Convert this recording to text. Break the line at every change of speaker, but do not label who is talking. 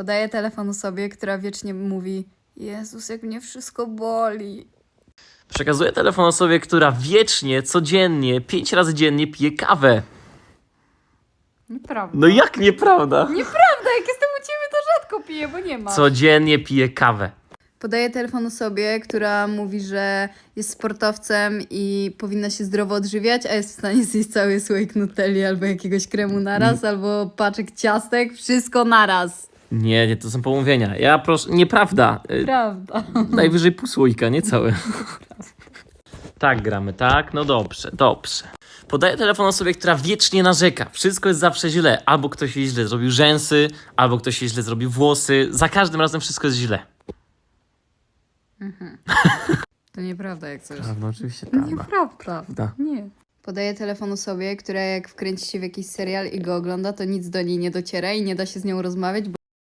Podaję telefon osobie, która wiecznie mówi Jezus, jak mnie wszystko boli.
Przekazuję telefon osobie, która wiecznie, codziennie, pięć razy dziennie pije kawę.
Nieprawda.
No jak nieprawda?
Nieprawda, jak jestem u ciebie, to rzadko piję, bo nie ma.
Codziennie pije kawę.
Podaję telefon osobie, która mówi, że jest sportowcem i powinna się zdrowo odżywiać, a jest w stanie zjeść cały słoik nutelli albo jakiegoś kremu naraz, albo paczek ciastek, wszystko naraz.
Nie, nie, to są pomówienia. Ja proszę, nieprawda. Y,
Prawda.
Najwyżej pół słoika, nie całe. Tak gramy, tak? No dobrze, dobrze. Podaję telefon osobie, która wiecznie narzeka. Wszystko jest zawsze źle. Albo ktoś jej źle zrobił rzęsy, albo ktoś jej źle zrobił włosy. Za każdym razem wszystko jest źle.
To nieprawda jak coś.
Prawda, oczywiście
Nieprawda.
Prawda.
Nie. Podaję telefon osobie, która jak wkręci się w jakiś serial i go ogląda, to nic do niej nie dociera i nie da się z nią rozmawiać, bo